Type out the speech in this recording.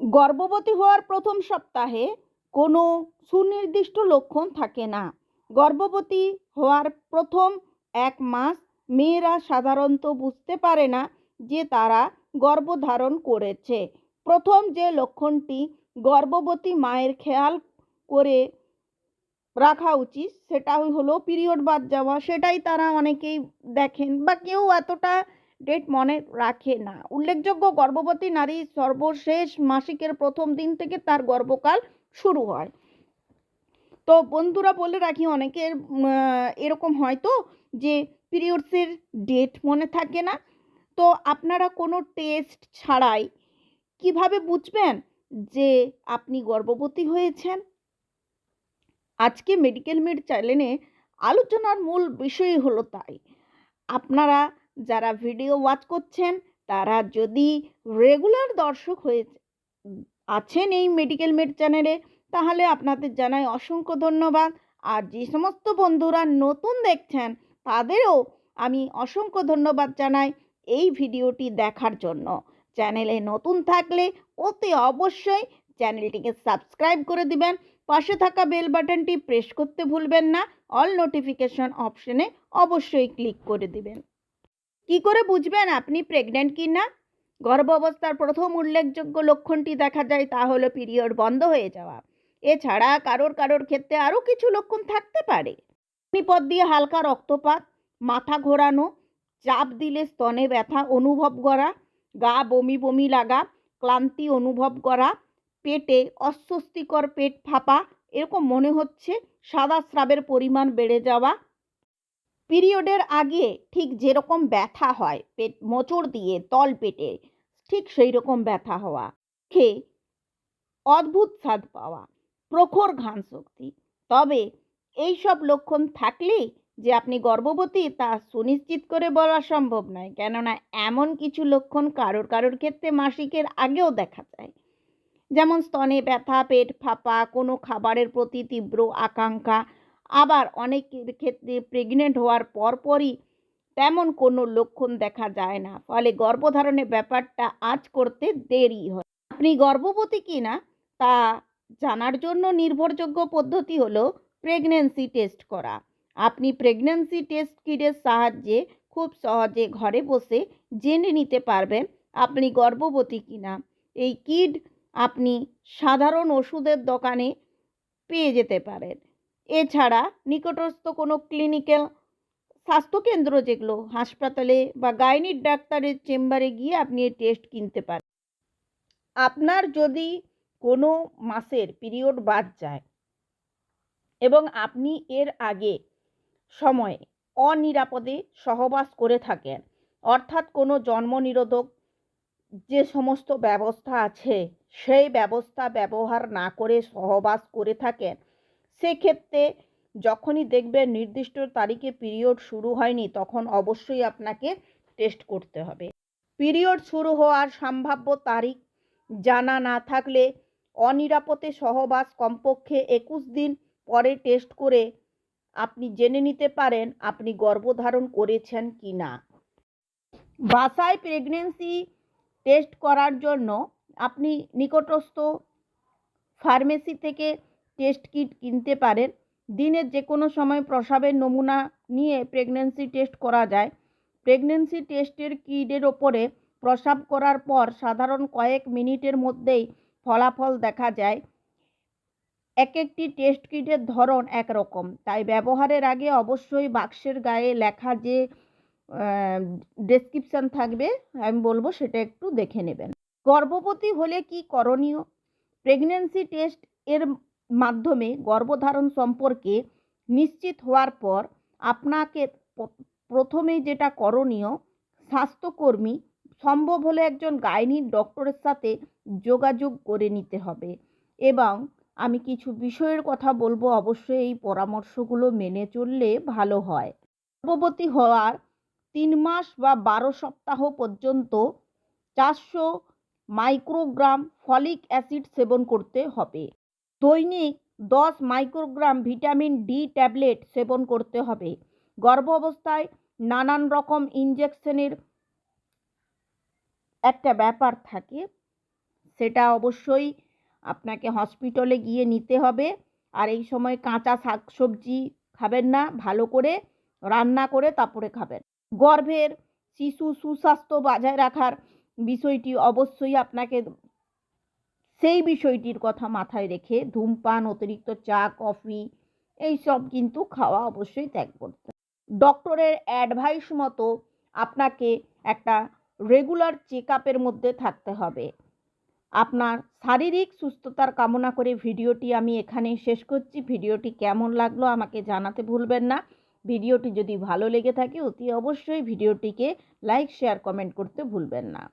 গর্ভবতী হওয়ার প্রথম সপ্তাহে কোনো সুনির্দিষ্ট লক্ষণ থাকে না। গর্ভবতী হওয়ার প্রথম এক মাস মেয়েরা সাধারণত বুঝতে পারে না যে তারা গর্ভধারণ করেছে। প্রথম যে লক্ষণটি গর্ভবতী মায়ের খেয়াল করে রাখা উচিত সেটা হলো পিরিয়ড বাদ যাওয়া। সেটাই তারা অনেকেই দেখেন বা কেউ এতটা ডেট মনে রাখে না। উল্লেখযোগ্য, গর্ভবতী নারী সর্বশেষ মাসিকের প্রথম দিন থেকে তার গর্ভকাল শুরু হয়। তো বন্ধুরা বলে রাখি, অনেকের এরকম হয় তো যে পিরিয়ডসের ডেট মনে থাকে না। তো আপনারা কোনো টেস্ট ছাড়াই কীভাবে বুঝবেন যে আপনি গর্ভবতী হয়েছেন? আজকে মেডিকেল মিড চ্যানেলে আলোচনার মূল বিষয় হলো তাই। আপনারা যারা ভিডিও ওয়াচ করছেন, তারা যদি রেগুলার দর্শক হয়ে আছেন এই মেডিকেল মেড চ্যানেলে তাহলে আপনাদের জানাই অসংখ্য ধন্যবাদ। আর যে সমস্ত বন্ধুরা নতুন দেখছেন, তাদেরও আমি অসংখ্য ধন্যবাদ জানাই এই ভিডিওটি দেখার জন্য। চ্যানেলে নতুন থাকলে অতি অবশ্যই চ্যানেলটিকে সাবস্ক্রাইব করে দিবেন, পাশে থাকা বেল বাটনটি প্রেস করতে ভুলবেন না অল নোটিফিকেশন অপশনে অবশ্যই ক্লিক করে দিবেন। কি করে বুঝবেন আপনি? প্রেগনেন্ট কি না? গর্ভ অবস্থার প্রথম উল্লেখযোগ্য লক্ষণটি দেখা যায়, তা হলো পিরিয়ড বন্ধ হয়ে যাওয়া। এছাড়া কারোর কারোর ক্ষেত্রে আরও কিছু লক্ষণ থাকতে পারে। পথ দিয়ে হালকা রক্তপাত, মাথা ঘোরানো, চাপ দিলে স্তনে ব্যথা অনুভব করা, গা বমি বমি লাগা, ক্লান্তি অনুভব করা, পেটে অস্বস্তিকর পেট ফাঁপা, এরকম মনে হচ্ছে সাদা স্রাবের পরিমাণ বেড়ে যাওয়া পিরিয়ডের আগে ঠিক যেরকম ব্যথা হয়, পেট মোচড় দিয়ে, তল পেটে, ঠিক সেই রকম ব্যথা হওয়া খেয়ে অদ্ভুত স্বাদ পাওয়া, প্রখর ঘান শক্তি তবে এই সব লক্ষণ থাকলেই যে আপনি গর্ভবতী, তা সুনিশ্চিত করে বলা সম্ভব নয়। কেননা এমন কিছু লক্ষণ কারোর কারোর ক্ষেত্রে মাসিকের আগেও দেখা যায়। যেমন স্তনে ব্যথা, পেট ফাঁপা, কোনো খাবারের প্রতি তীব্র আকাঙ্ক্ষা আবার অনেকের ক্ষেত্রে প্রেগনেন্ট হওয়ার পরপরই তেমন কোনো লক্ষণ দেখা যায় না। ফলে গর্ভধারণের ব্যাপারটা আজ করতে দেরি হয়। আপনি গর্ভবতী কি না তা জানার জন্য নির্ভরযোগ্য পদ্ধতি হলো প্রেগনেন্সি টেস্ট করা। আপনি প্রেগনেন্সি টেস্ট কিটের সাহায্যে খুব সহজে ঘরে বসে জেনে নিতে পারবেন আপনি গর্ভবতী কিনা। এই কিড আপনি সাধারণ ওষুধের দোকানে পেয়ে যেতে পারেন। এছাড়া নিকটস্থ কোনো ক্লিনিক্যাল স্বাস্থ্যকেন্দ্র যেগুলো, হাসপাতালে বা গাইনির ডাক্তারের চেম্বারে গিয়ে আপনি এই টেস্ট কিনতে পারেন। আপনার যদি কোনো মাসের পিরিয়ড বাদ যায় এবং আপনি এর আগে সময়ে অনিরাপদে সহবাস করে থাকেন, অর্থাৎ কোনো জন্ম নিরোধক যে সমস্ত ব্যবস্থা আছে, সেই ব্যবস্থা ব্যবহার না করে সহবাস করে থাকেন সেক্ষেত্রে যখনই দেখবেন নির্দিষ্ট তারিখে পিরিয়ড শুরু হয়নি, তখন অবশ্যই আপনাকে টেস্ট করতে হবে। পিরিয়ড শুরু হওয়ার সম্ভাব্য তারিখ জানা না থাকলে অনিরাপদে সহবাস কমপক্ষে একুশ দিন পরে টেস্ট করে আপনি জেনে নিতে পারেন আপনি গর্ভধারণ করেছেন কি না। বাসায় প্রেগনেন্সি টেস্ট করার জন্য আপনি নিকটস্থ ফার্মেসি থেকে টেস্ট কিট কিনতে পারেন। দিনের যে কোনো সময় প্রসাবের নমুনা নিয়ে প্রেগনেন্সি টেস্ট করা যায়। প্রেগনেন্সি টেস্টের কিটের ওপরে প্রসাব করার পর সাধারণ কয়েক মিনিটের মধ্যেই ফলাফল দেখা যায়। এক একটি টেস্ট কিটের ধরন একরকম। তাই ব্যবহারের আগে অবশ্যই বাক্সের গায়ে লেখা যে ডেসক্রিপশান থাকবে, আমি বলব সেটা একটু দেখে নেবেন। গর্ভবতী হলে কি করণীয়? প্রেগনেন্সি টেস্ট এর মাধ্যমে গর্ভধারণ সম্পর্কে নিশ্চিত হওয়ার পর আপনাকে প্রথমেই যেটা করণীয়, স্বাস্থ্যকর্মী সম্ভব হলে একজন গাইনির ডক্টরের সাথে যোগাযোগ করে নিতে হবে। এবং আমি কিছু বিষয়ের কথা বলব, অবশ্যই এই পরামর্শগুলো মেনে চললে ভালো হয়। গর্ভবতী হওয়ার তিন মাস বা বারো সপ্তাহ পর্যন্ত চারশো মাইক্রোগ্রাম ফলিক অ্যাসিড সেবন করতে হবে। দৈনিক দশ মাইক্রোগ্রাম ভিটামিন ডি ট্যাবলেট সেবন করতে হবে। গর্ভ অবস্থায় নানান রকম ইঞ্জেকশনের একটা ব্যাপার থাকে, সেটা অবশ্যই আপনাকে হসপিটালে গিয়ে নিতে হবে। আর এই সময় কাঁচা শাকসবজি খাবেন না, ভালো করে রান্না করে তারপরে খাবেন। গর্ভের শিশু সুস্বাস্থ্য বজায় রাখার বিষয়টি অবশ্যই আপনাকে সেই বিষয়টির কথা মাথায় রেখে ধূমপান, অতিরিক্ত চা, কফি এই সব কিন্তু খাওয়া অবশ্যই ত্যাগ করতে ডক্টরের অ্যাডভাইস মতো আপনাকে একটা রেগুলার চেক আপের মধ্যে থাকতে হবে। আপনার শারীরিক সুস্থতার কামনা করে ভিডিওটি আমি এখানেই শেষ করছি। ভিডিওটি কেমন লাগল আমাকে জানাতে ভুলবেন না। ভিডিওটি যদি ভালো লেগে থাকে অতি অবশ্যই ভিডিওটিকে লাইক শেয়ার কমেন্ট করতে ভুলবেন না।